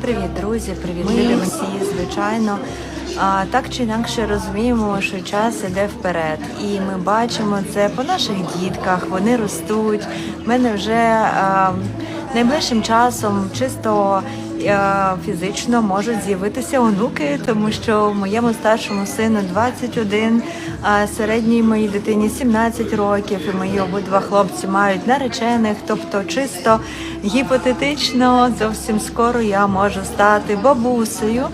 Привіт, друзі, привіт, ми всі, звичайно. А, так чи інакше розуміємо, що час іде вперед, і ми бачимо це по наших дітках. Вони ростуть. В мене вже а, найближчим часом чисто фізично можуть з'явитися онуки, тому що моєму старшому сину 21, а середній моїй дитині 17 років, і мої обидва хлопці мають наречених, тобто чисто гіпотетично зовсім скоро я можу стати бабусею.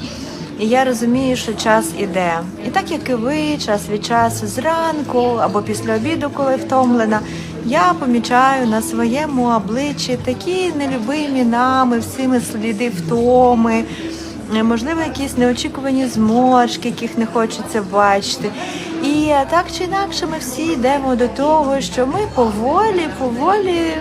І я розумію, що час іде. І так як і ви, час від часу зранку або після обіду, коли втомлена, я помічаю на своєму обличчі такі нелюбимі нами всіми сліди втоми, можливо, якісь неочікувані зморшки, яких не хочеться бачити. І так чи інакше, ми всі йдемо до того, що ми поволі, поволі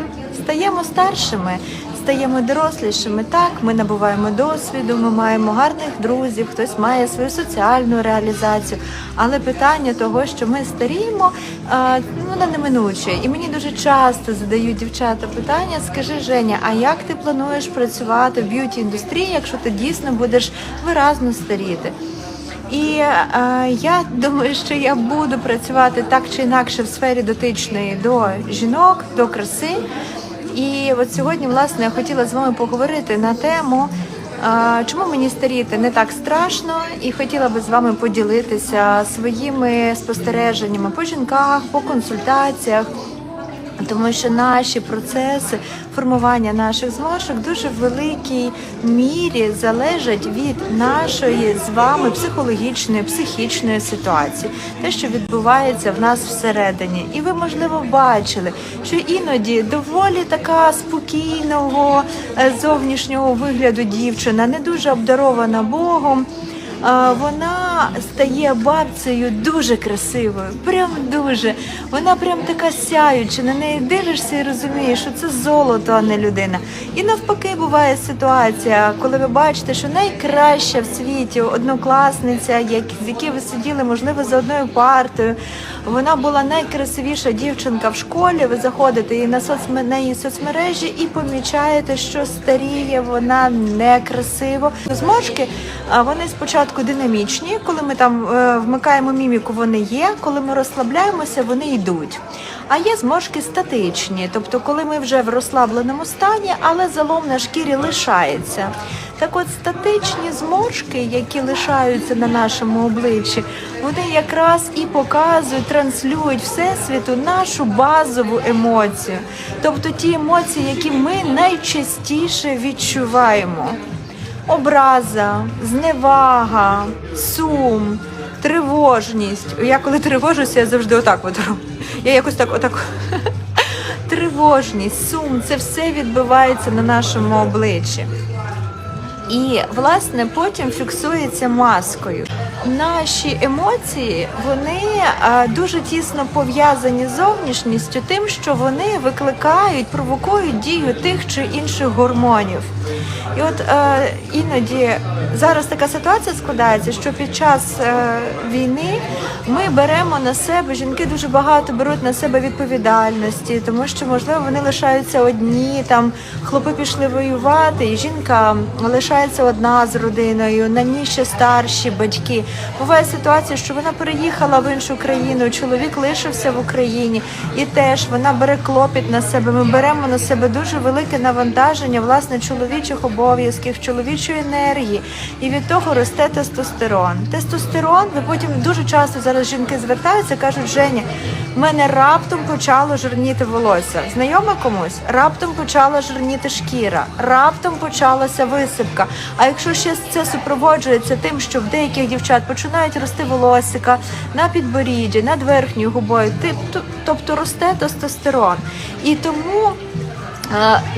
стаємо старшими стаємо дорослішими. Так, ми набуваємо досвіду, ми маємо гарних друзів, хтось має свою соціальну реалізацію. Але питання того, що ми старіємо, а, воно неминуче. І мені дуже часто задають дівчата питання: скажи, Женя, а як ти плануєш працювати в б'юті індустрії, якщо ти дійсно будеш виразно старіти? І е, я думаю, що я буду працювати так чи інакше в сфері дотичної до жінок, до краси. І от сьогодні, власне, я хотіла з вами поговорити на тему, чому мені старіти не так страшно, і хотіла би з вами поділитися своїми спостереженнями по жінках, по консультаціях. Тому що наші процеси формування наших зморшок дуже в великій мірі залежать від нашої з вами психологічної, психічної ситуації, те, що відбувається в нас всередині. І ви, можливо, бачили, що іноді доволі така спокійного е, зовнішнього вигляду дівчина, не дуже обдарована Богом. Вона стає бабцею дуже красивою, прям дуже. Вона прям така сяюча. На неї дивишся і розумієш, що це золото, а не людина. І навпаки, буває ситуація, коли ви бачите, що найкраща в світі однокласниця, як з якою ви сиділи, можливо, за одною партою. Вона була найкрасивіша дівчинка в школі. Ви заходите і на соцме- на її соцмережі і помічаєте, що старіє вона некрасиво. Зморшки вони спочатку динамічні, коли ми там е, вмикаємо міміку, вони є. Коли ми розслабляємося, вони йдуть. А є зморшки статичні, тобто, коли ми вже в розслабленому стані, але залом на шкірі лишається. Так от статичні зморшки, які лишаються на нашому обличчі, вони якраз і показують, транслюють всесвіту нашу базову емоцію, тобто ті емоції, які ми найчастіше відчуваємо образа, зневага, сум, тривожність. Я коли тривожуся, я завжди отак от роблю. Я якось так отак. Тривожність, сум це все відбувається на нашому обличчі. І власне потім фіксується маскою. Наші емоції вони дуже тісно пов'язані з зовнішністю, тим, що вони викликають, провокують дію тих чи інших гормонів. І от е, іноді зараз така ситуація складається, що під час е, війни ми беремо на себе, жінки дуже багато беруть на себе відповідальності, тому що можливо вони лишаються одні, там хлопи пішли воювати, і жінка лишається одна з родиною, на ній ще старші батьки. Буває ситуація, що вона переїхала в іншу країну, чоловік лишився в Україні, і теж вона бере клопіт на себе. Ми беремо на себе дуже велике навантаження власне чоловічих обов'язків, чоловічої енергії, і від того росте тестостерон. Тестостерон, ви потім дуже часто зараз жінки звертаються, кажуть, Женя, в мене раптом почало жирніти волосся. Знайоме комусь? Раптом почала жирніти шкіра, раптом почалася висипка. А якщо ще це супроводжується тим, що в деяких дівчат починають рости волосика на підборідді, над верхньою губою, тобто росте тестостерон. І тому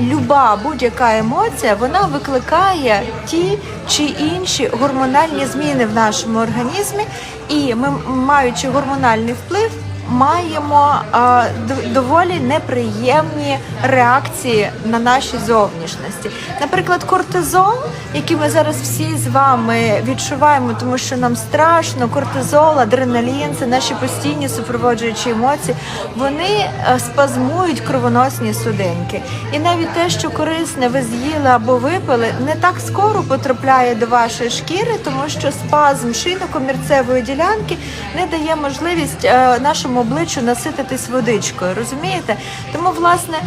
Люба будь-яка емоція вона викликає ті чи інші гормональні зміни в нашому організмі, і ми, маючи гормональний вплив, маємо а, доволі неприємні реакції на наші зовнішності. Наприклад, кортизол, який ми зараз всі з вами відчуваємо, тому що нам страшно, кортизол, адреналін це наші постійні супроводжуючі емоції. Вони е, спазмують кровоносні судинки. І навіть те, що корисне ви з'їли або випили, не так скоро потрапляє до вашої шкіри, тому що спазм шийно-комірцевої ділянки не дає можливість е, нашому обличчю насититись водичкою. Розумієте? Тому, власне,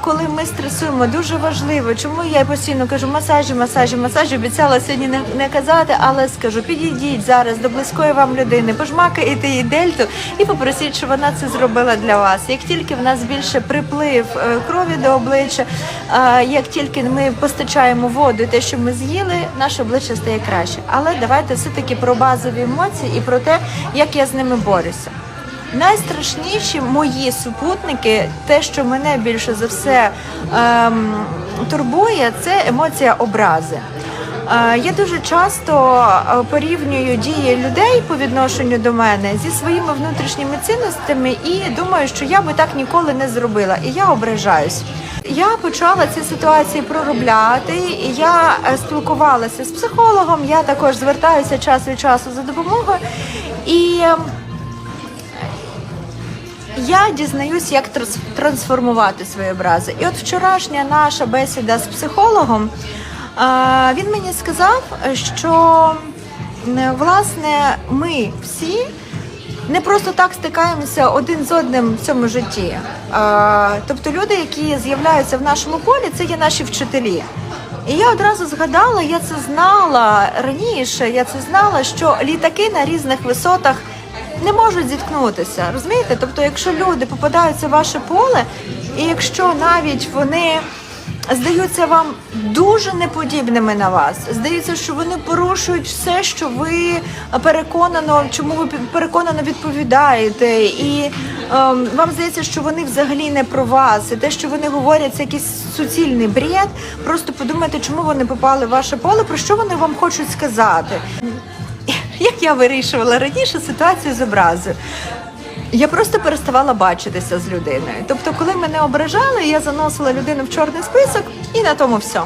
коли ми стресуємо, дуже важливо, чому я постійно кажу масажі, масажі, масажі. Обіцяла сьогодні не, казати, але скажу, підійдіть зараз до близької вам людини, пожмакайте їй дельту і попросіть, щоб вона це зробила для вас. Як тільки в нас більше приплив е, крові до обличчя, як тільки ми постачаємо воду, те, що ми з'їли, наше обличчя стає краще. Але давайте все таки про базові емоції і про те, як я з ними борюся. Найстрашніші мої супутники, те, що мене більше за все ем, турбує, це емоція образи. Е, Я дуже часто е, порівнюю дії людей по відношенню до мене зі своїми внутрішніми цінностями і думаю, що я би так ніколи не зробила, і я ображаюсь. Я почала ці ситуації проробляти, я е, спілкувалася з психологом. Я також звертаюся час від часу за допомогою. І ем, я дізнаюсь, як трансформувати свої образи. І от вчорашня наша бесіда з психологом, він мені сказав, що власне ми всі не просто так стикаємося один з одним в цьому житті. Тобто люди, які з'являються в нашому полі, це є наші вчителі. І я одразу згадала, я це знала раніше. Я це знала, що літаки на різних висотах не можуть зіткнутися. Розумієте? Тобто, якщо люди попадаються в ваше поле, і якщо навіть вони здаються вам дуже неподібними на вас, здається, що вони порушують все, що ви переконано, чому ви переконано відповідаєте, і ем, вам здається, що вони взагалі не про вас, і те, що вони говорять, це якийсь суцільний бред. Просто подумайте, чому вони попали в ваше поле, про що вони вам хочуть сказати. Як я вирішувала раніше ситуацію з образою. Я просто переставала бачитися з людиною. Тобто, коли мене ображали, я заносила людину в чорний список і на тому все.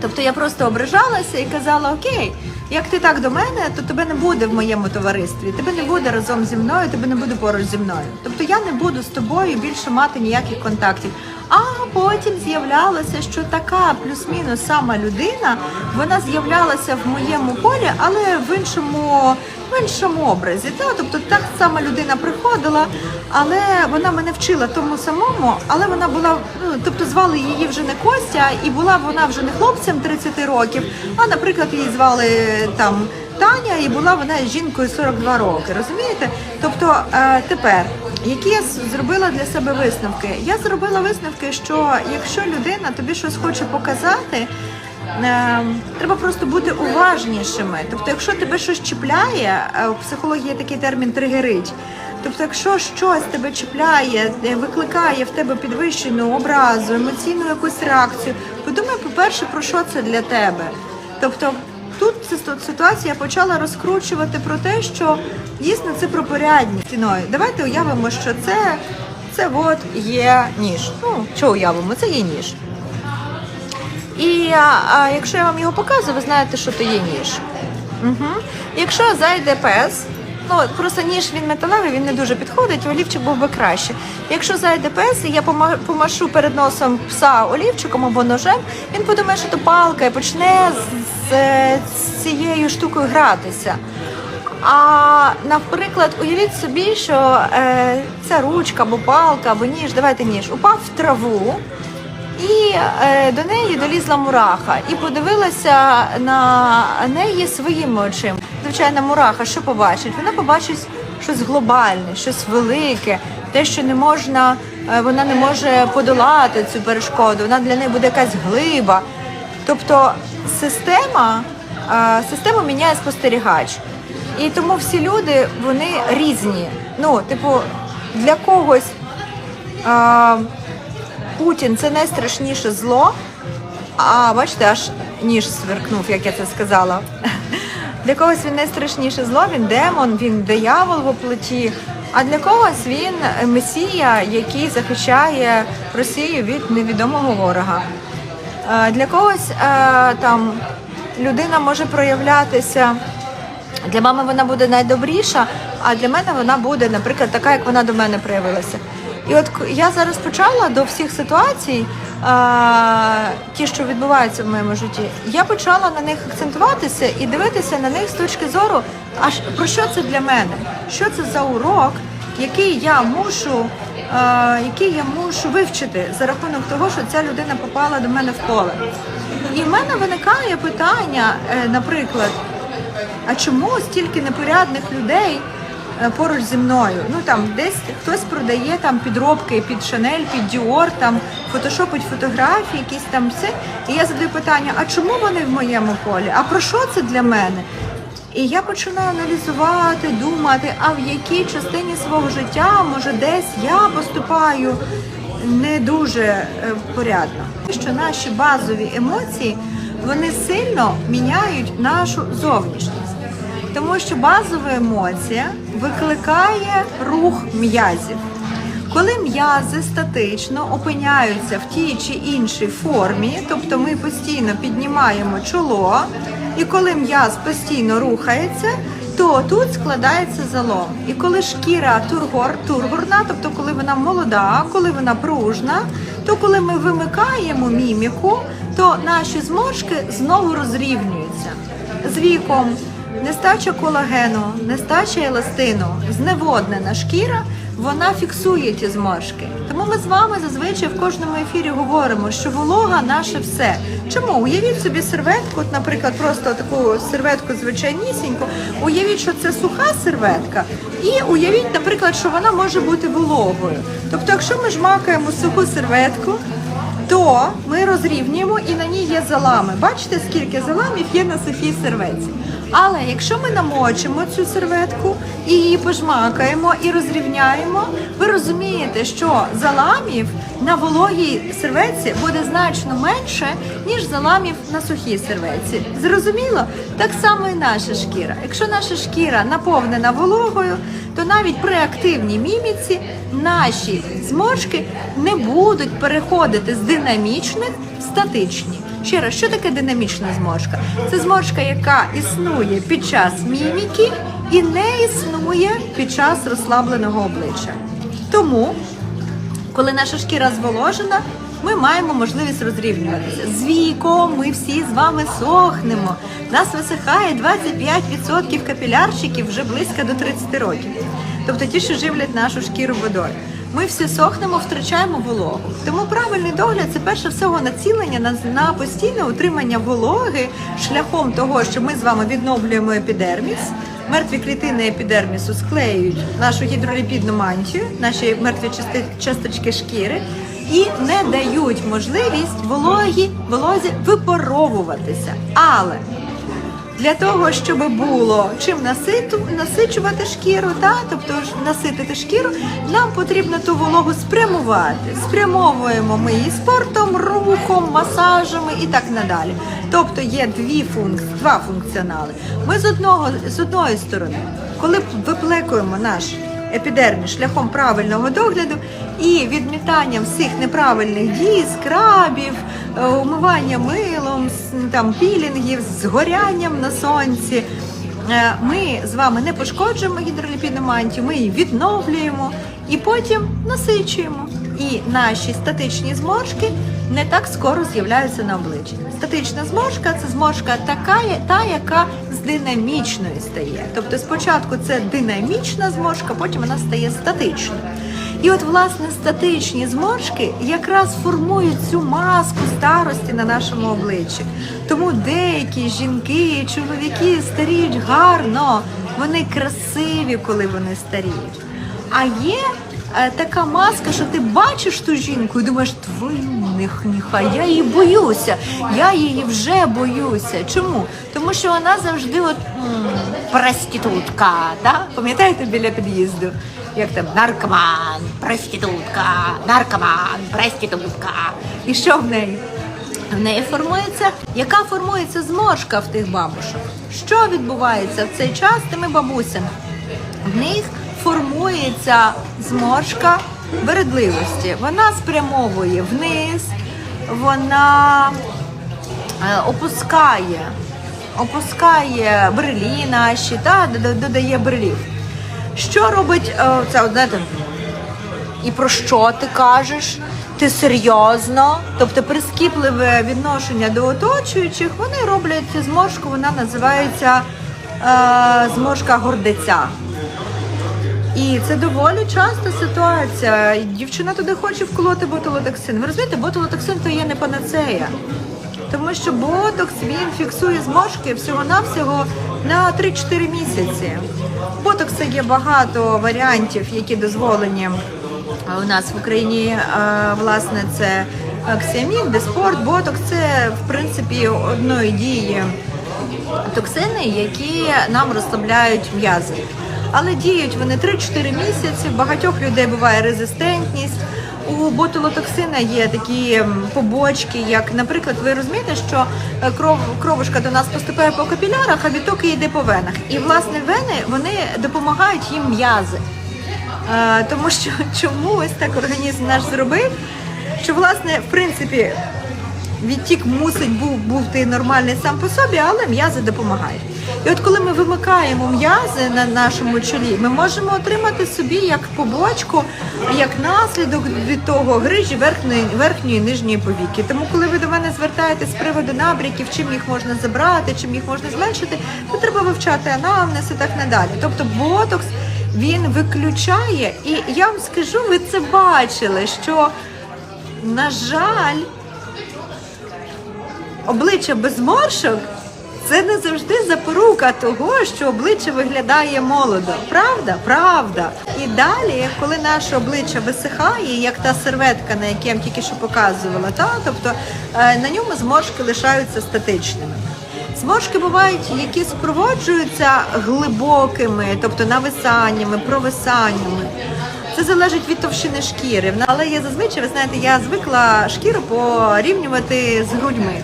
Тобто я просто ображалася і казала: Окей, як ти так до мене, то тебе не буде в моєму товаристві, тебе не буде разом зі мною, тебе не буде поруч зі мною. Тобто я не буду з тобою більше мати ніяких контактів. А потім з'являлося, що така плюс-мінус сама людина, вона з'являлася в моєму полі, але в іншому. В іншому образі, та тобто та сама людина приходила, але вона мене вчила тому самому, але вона була, ну тобто звали її вже не Костя, і була вона вже не хлопцем 30 років, а наприклад, її звали там Таня, і була вона жінкою 42 роки. Розумієте? Тобто е, тепер, які я зробила для себе висновки? Я зробила висновки, що якщо людина тобі щось хоче показати. Е, Треба просто бути уважнішими. Тобто, якщо тебе щось чіпляє, е, у психології є такий термін тригерить. Тобто, якщо щось тебе чіпляє, е, викликає в тебе підвищену образу, емоційну якусь реакцію, подумай, по-перше, про що це для тебе. Тобто, тут ситуація почала розкручувати про те, що дійсно це про порядність ціною. Давайте уявимо, що це, це от є ніж. Ну, що уявимо, це є ніж. І а, якщо я вам його показую, ви знаєте, що то є ніж. Угу. Якщо зайде пес, ну просто ніж він металевий, він не дуже підходить, олівчик був би краще. Якщо зайде пес, і я пома- помашу перед носом пса олівчиком або ножем, він подумає, що то палка і почне з, з цією штукою гратися. А наприклад, уявіть собі, що е, ця ручка або палка, або ніж, давайте ніж, упав в траву. І е, до неї долізла мураха і подивилася на неї своїми очима. Звичайно, мураха що побачить? Вона побачить щось глобальне, щось велике, те, що не можна, е, вона не може подолати цю перешкоду. Вона для неї буде якась глиба. Тобто система, е, систему міняє спостерігач. І тому всі люди вони різні. Ну, типу, для когось. е, Путін це найстрашніше зло. А бачите, аж ніж сверкнув, як я це сказала. Для когось він найстрашніше зло, він демон, він диявол в оплоті. А для когось він месія, який захищає Росію від невідомого ворога. Для когось е, там людина може проявлятися. Для мами вона буде найдобріша, а для мене вона буде, наприклад, така, як вона до мене проявилася. І от я зараз почала до всіх ситуацій, е, ті, що відбуваються в моєму житті, я почала на них акцентуватися і дивитися на них з точки зору, аж про що це для мене? Що це за урок, який я мушу, е, який я мушу вивчити за рахунок того, що ця людина попала до мене в поле. І в мене виникає питання, е, наприклад, а чому стільки непорядних людей поруч зі мною? Ну там десь хтось продає там підробки під Шанель, під Діор, там фотошопить фотографії, якісь там все. І я задаю питання: а чому вони в моєму полі? А про що це для мене? І я починаю аналізувати, думати, а в якій частині свого життя, може, десь я поступаю не дуже е, порядно. Що наші базові емоції вони сильно міняють нашу зовнішність. Тому що базова емоція викликає рух м'язів. Коли м'язи статично опиняються в тій чи іншій формі, тобто ми постійно піднімаємо чоло, і коли м'яз постійно рухається, то тут складається залом. І коли шкіра тургор, тургорна, тобто коли вона молода, коли вона пружна, то коли ми вимикаємо міміку, то наші зморшки знову розрівнюються. З віком нестача колагену, нестача еластину, зневоднена шкіра, вона фіксує ті зморшки. Тому ми з вами зазвичай в кожному ефірі говоримо, що волога наше все. Чому? Уявіть собі серветку, от, наприклад, просто таку серветку звичайнісіньку, уявіть, що це суха серветка, і уявіть, наприклад, що вона може бути вологою. Тобто, якщо ми жмакаємо суху серветку, то ми розрівнюємо і на ній є залами. Бачите, скільки заламів є на сухій серветці. Але якщо ми намочимо цю серветку і її пожмакаємо і розрівняємо, ви розумієте, що заламів на вологій серветці буде значно менше, ніж заламів на сухій серветці. Зрозуміло? Так само і наша шкіра. Якщо наша шкіра наповнена вологою, то навіть при активній міміці наші зморшки не будуть переходити з динамічних статичні. Ще раз, що таке динамічна зморшка? Це зморшка, яка існує під час міміки і не існує під час розслабленого обличчя. Тому коли наша шкіра зволожена, ми маємо можливість розрівнюватися. З віком ми всі з вами сохнемо. Нас висихає 25% капілярчиків вже близько до 30 років. Тобто ті, що живлять нашу шкіру водою. Ми всі сохнемо, втрачаємо вологу. Тому правильний догляд це перше всього націлення на, на постійне утримання вологи шляхом того, що ми з вами відновлюємо епідерміс. Мертві клітини епідермісу склеюють нашу гідроліпідну мантію, наші мертві часточки шкіри і не дають можливість вологі, волозі випаровуватися. Але для того, щоб було чим насичувати шкіру, та, тобто наситити шкіру, нам потрібно ту вологу спрямувати. Спрямовуємо ми її спортом, рухом, масажами і так надалі. Тобто є дві функції, два функціонали. Ми з одного з одної сторони, коли виплекуємо наш епідерміс шляхом правильного догляду і відмітанням всіх неправильних дій, скрабів, е, умивання милом, там пілінгів, згорянням на сонці. Е, Ми з вами не пошкоджуємо гідроліпідну мантію, ми її відновлюємо і потім насичуємо. І наші статичні зморшки не так скоро з'являються на обличчі. Статична зморшка це зморшка така, та, яка з динамічною стає. Тобто спочатку це динамічна зморшка, потім вона стає статичною. І от, власне, статичні зморшки якраз формують цю маску старості на нашому обличчі. Тому деякі жінки, чоловіки старіють гарно, вони красиві, коли вони старіють. А є така маска, що ти бачиш ту жінку і думаєш, твою них ніхай, я її боюся, я її вже боюся. Чому? Тому що вона завжди от м, проститутка, да? пам'ятаєте біля під'їзду? Як там наркоман, проститутка, наркоман, проститутка. І що в неї? В неї формується, яка формується зморшка в тих бабушок. Що відбувається в цей час з тими бабусями? В них формується зморшка вередливості. Вона спрямовує вниз, вона е, опускає, опускає брелі наші, та, додає брелів. Що робить е, це, знаєте, і про що ти кажеш? Ти серйозно, тобто прискіпливе відношення до оточуючих, вони роблять цю зморшку, вона називається е, зморшка гордеця. І це доволі часта ситуація. Дівчина туди хоче вколоти ботулотоксин. Ви розумієте, ботулотоксин то є не панацея. Тому що ботокс він фіксує зморшки всього-навсього на 3-4 місяці. Ботокса є багато варіантів, які дозволені у нас в Україні. е, Власне, це Оксіамін, Деспорт, ботокс це в принципі одної дії токсини, які нам розслабляють м'язи. Але діють вони 3-4 місяці. В багатьох людей буває резистентність. У ботулотоксина є такі побочки, як, наприклад, ви розумієте, що е, кров, кровушка до нас поступає по капілярах, а відтоки йде по венах. І власне вени вони допомагають їм м'язи. Е, тому що чому ось так організм наш зробив? Що власне, в принципі, відтік мусить був бути нормальний сам по собі, але м'язи допомагають. І от коли ми вимикаємо м'язи на нашому чолі, ми можемо отримати собі як побочку, як наслідок від того грижі верхньої, верхньої і нижньої повіки. Тому, коли ви до мене звертаєтесь з приводу набряків, чим їх можна забрати, чим їх можна зменшити, то треба вивчати анамнез і так надалі. Тобто ботокс він виключає, і я вам скажу, ви це бачили, що на жаль обличчя без зморшок це не завжди запорука того, що обличчя виглядає молодо. Правда? Правда. І далі, коли наше обличчя висихає, як та серветка, на якій я вам тільки що показувала, та тобто е, на ньому зморшки лишаються статичними. Зморшки бувають, які супроводжуються глибокими, тобто нависаннями, провисаннями. Це залежить від товщини шкіри. Але я зазвичай, ви знаєте, я звикла шкіру порівнювати з грудьми.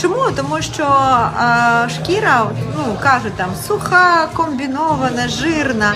Чому? Тому що а, шкіра, ну кажуть там суха, комбінована, жирна.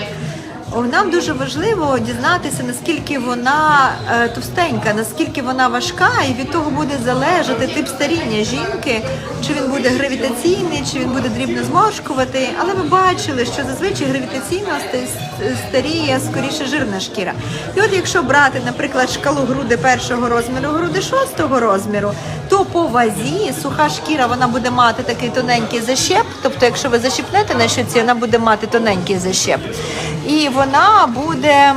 Нам дуже важливо дізнатися, наскільки вона е, товстенька, наскільки вона важка, і від того буде залежати тип старіння жінки, чи він буде гравітаційний, чи він буде дрібно зморшкувати. Але ви бачили, що зазвичай гравітаційно ста- старіє скоріше жирна шкіра. І от якщо брати, наприклад, шкалу груди першого розміру, груди шостого розміру, то по вазі суха шкіра вона буде мати такий тоненький защеп. Тобто, якщо ви защіпнете на щоці, вона буде мати тоненький защеп. І вона буде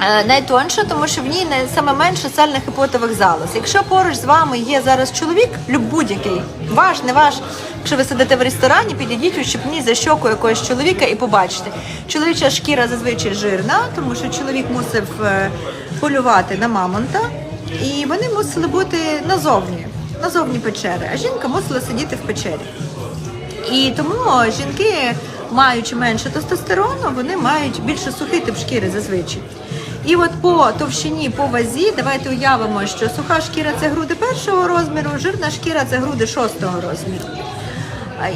е, найтонша, тому що в ній не саме менше сальних і потових залоз. Якщо поруч з вами є зараз чоловік, будь-який, ваш, не ваш. Якщо ви сидите в ресторані, підійдіть ущипніть за щоку якогось чоловіка і побачите. Чоловіча шкіра зазвичай жирна, тому що чоловік мусив е, полювати на мамонта, і вони мусили бути назовні, назовні печери, а жінка мусила сидіти в печері. І тому жінки, маючи менше тестостерону, вони мають більше сухий тип шкіри зазвичай. І от по товщині, по вазі, давайте уявимо, що суха шкіра це груди першого розміру, жирна шкіра це груди шостого розміру.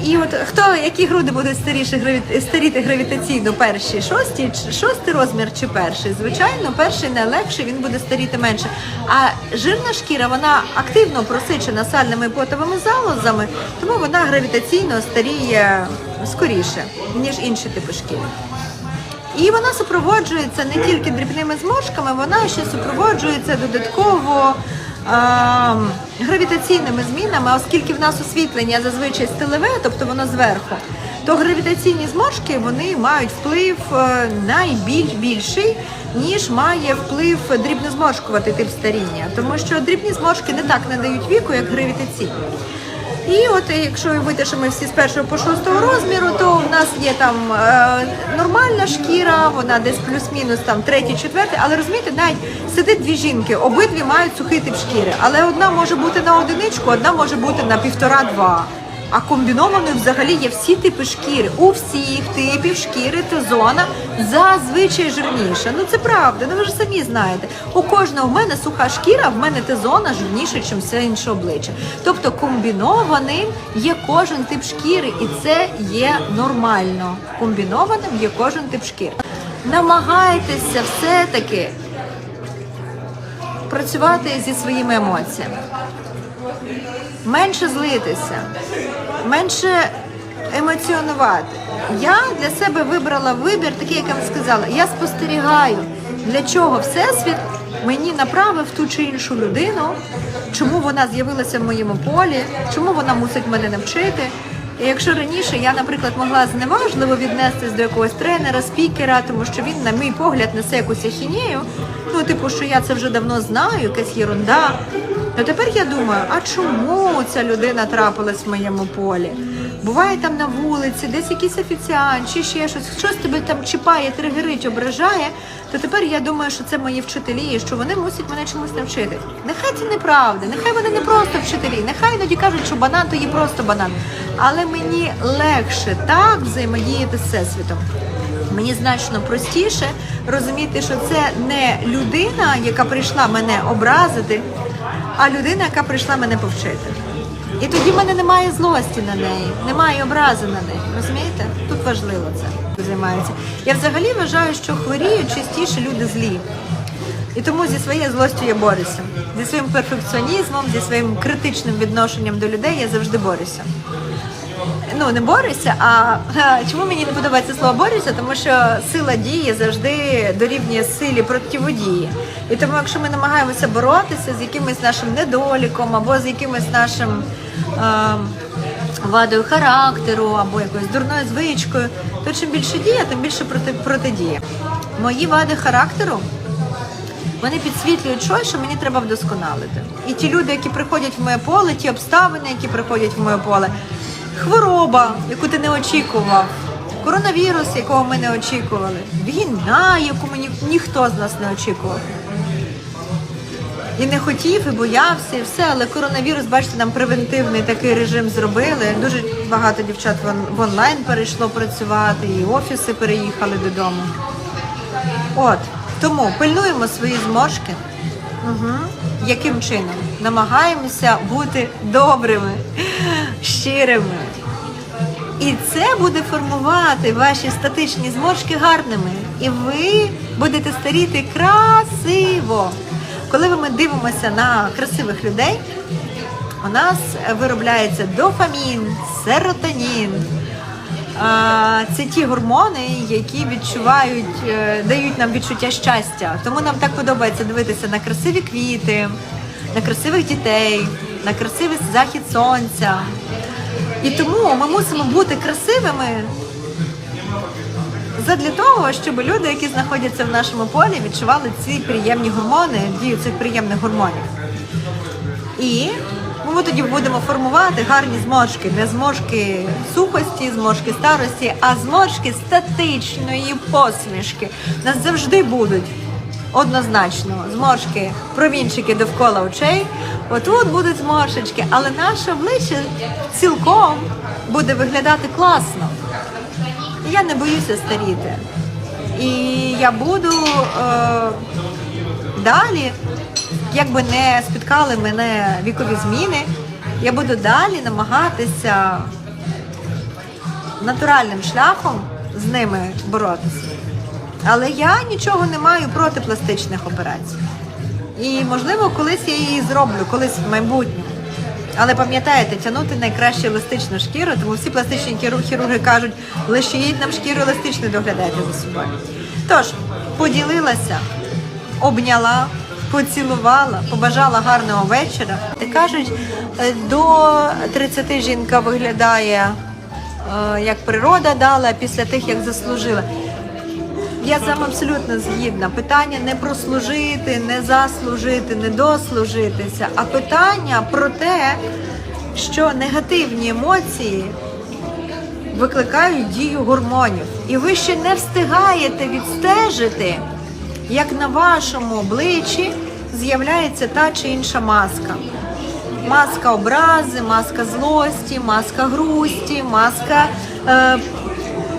І от хто які груди будуть старіші граві- старіти гравітаційно перші, шості, шостий розмір чи перший? Звичайно, перший найлегший, він буде старіти менше. А жирна шкіра вона активно просичена сальними потовими залозами, тому вона гравітаційно старіє скоріше, ніж інші типи шкіри. І вона супроводжується не тільки дрібними зморшками, вона ще супроводжується додатково гравітаційними змінами, оскільки в нас освітлення зазвичай стилеве, тобто воно зверху, то гравітаційні зморшки вони мають вплив е, найбільш більший, ніж має вплив дрібнозморшкувати тип старіння, тому що дрібні зморшки не так надають віку, як гравітаційні. І от якщо уявити, що ми всі з першого по шостого розміру, то в нас є там е, нормальна шкіра, вона десь плюс-мінус там третій, четвертий. Але розумієте, навіть сидить дві жінки, обидві мають сухий тип шкіри, але одна може бути на одиничку, одна може бути на півтора-два. А комбінованою взагалі є всі типи шкіри. У всіх типів шкіри Т-зона зазвичай жирніша. Ну це правда, ну ви ж самі знаєте. У кожного в мене суха шкіра, в мене Т-зона жирніша, ніж все інше обличчя. Тобто комбінованим є кожен тип шкіри, і це є нормально. Комбінованим є кожен тип шкіри. намагайтеся все-таки працювати зі своїми емоціями. Менше злитися, менше емоціонувати. Я для себе вибрала вибір, такий, як я вам сказала. Я спостерігаю, для чого Всесвіт мені направив ту чи іншу людину, чому вона з'явилася в моєму полі, чому вона мусить мене навчити. І якщо раніше я, наприклад, могла зневажливо віднестись до якогось тренера, спікера, тому що він, на мій погляд, несе якусь ахінею, ну, типу, що я це вже давно знаю, якась єрунда. То тепер я думаю, а чому ця людина трапилась в моєму полі? Буває там на вулиці, десь якийсь офіціант чи ще щось, щось тебе там чіпає, тригерить, ображає. То тепер я думаю, що це мої вчителі, і що вони мусять мене чомусь навчити. Нехай це неправда, нехай вони не просто вчителі, нехай іноді кажуть, що банан то є просто банан. Але мені легше так взаємодіяти з всесвітом. Мені значно простіше розуміти, що це не людина, яка прийшла мене образити, а людина, яка прийшла мене повчити. І тоді в мене немає злості на неї, немає образи на неї. Розумієте? Тут важливо це займається. Я взагалі вважаю, що хворіють частіше люди злі. І тому зі своєю злостю я борюся. Зі своїм перфекціонізмом, зі своїм критичним відношенням до людей я завжди борюся ну не борюся, а чому мені не подобається слово борюся? Тому що сила дії завжди дорівнює силі противодії. І тому, якщо ми намагаємося боротися з якимось нашим недоліком або з якимось нашим е, вадою характеру, або якоюсь дурною звичкою, то чим більше дія, тим більше проти, протидія. Мої вади характеру. Вони підсвітлюють щось, що мені треба вдосконалити. І ті люди, які приходять в моє поле, ті обставини, які приходять в моє поле, хвороба, яку ти не очікував, коронавірус, якого ми не очікували, війна, яку мені ніхто з нас не очікував. І не хотів, і боявся, і все, але коронавірус, бачите, нам превентивний такий режим зробили. Дуже багато дівчат в онлайн перейшло працювати, і офіси переїхали додому. От, тому пильнуємо свої зморшки. Угу. Яким чином? Намагаємося бути добрими, щирими. І це буде формувати ваші статичні зморшки гарними. І ви будете старіти красиво. Коли ми дивимося на красивих людей, у нас виробляється дофамін, серотонін. Це ті гормони, які відчувають, е, дають нам відчуття щастя. Тому нам так подобається дивитися на красиві квіти, на красивих дітей, на красивий захід сонця. І тому ми мусимо бути красивими задля того, щоб люди, які знаходяться в нашому полі, відчували ці приємні гормони, дію цих приємних гормонів. І ми тоді будемо формувати гарні зморшки, не зморшки сухості, зморшки старості, а зморшки статичної посмішки. У нас завжди будуть однозначно зморшки, промінчики довкола очей. Отут будуть зморшечки, але наше обличчя цілком буде виглядати класно. Я не боюся старіти. І я буду е, далі, якби не спіткали мене вікові зміни, я буду далі намагатися натуральним шляхом з ними боротися. Але я нічого не маю проти пластичних операцій. І можливо, колись я її зроблю, колись в майбутньому. Але пам'ятаєте, тягнути найкраще еластичну шкіру, тому всі пластичні хірурги кажуть, лишіть нам шкіру еластичну, доглядайте за собою. Тож, поділилася, обняла, поцілувала, побажала гарного вечора. Кажуть, е, до 30 жінка виглядає, е, як природа дала, після тих, як заслужила. Я вами абсолютно згідна. Питання не про служити, не заслужити, не дослужитися, а питання про те, що негативні емоції викликають дію гормонів. І ви ще не встигаєте відстежити, як на вашому обличчі з'являється та чи інша маска. Маска образи, маска злості, маска грусті, маска е,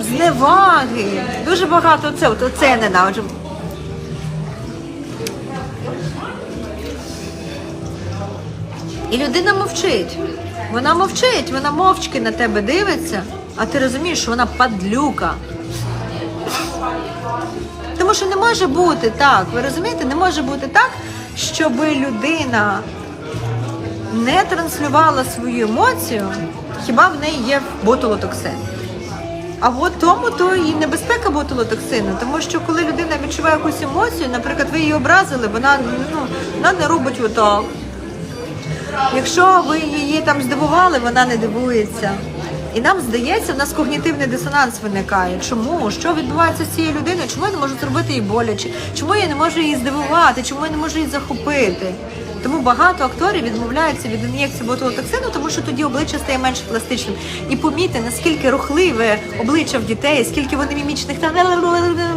зневаги. Дуже багато це, от це я ненавиджу. І людина мовчить. Вона мовчить, вона мовчки на тебе дивиться, а ти розумієш, що вона падлюка. Тому що не може бути так, ви розумієте, не може бути так, щоб людина не транслювала свою емоцію, хіба в неї є ботулотоксин. А от тому то і небезпека ботулотоксину, тому що коли людина відчуває якусь емоцію, наприклад, ви її образили, вона ну вона не робить отак. Якщо ви її там здивували, вона не дивується. І нам здається, в нас когнітивний дисонанс виникає. Чому? Що відбувається з цією людиною? Чому я не можу зробити їй боляче? Чому я не можу її здивувати? Чому я не можу її захопити? Тому багато акторів відмовляються від ін'єкції ботулотоксину, тому що тоді обличчя стає менш пластичним. І помітьте, наскільки рухливе обличчя в дітей, скільки вони мімічних та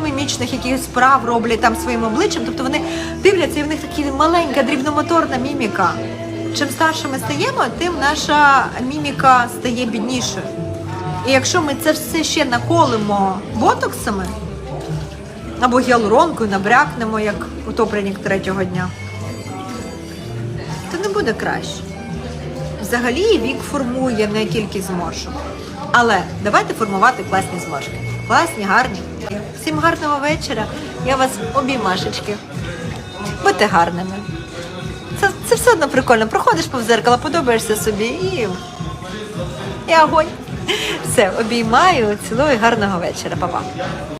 мімічних якихось справ роблять там своїм обличчям. Тобто вони дивляться, і в них така маленька дрібномоторна міміка. Чим старше ми стаємо, тим наша міміка стає біднішою. І якщо ми це все ще наколимо ботоксами або гіалуронкою, набрякнемо, як утопленік третього дня, то не буде краще. Взагалі вік формує не кількість зморшок. Але давайте формувати класні зморшки. Класні, гарні. Всім гарного вечора. Я вас обіймашечки. Будьте гарними. Це, це все одно прикольно. Проходиш повз зеркало, подобаєшся собі і. І огонь. Все, обіймаю, цілую, гарного вечора, Па-па.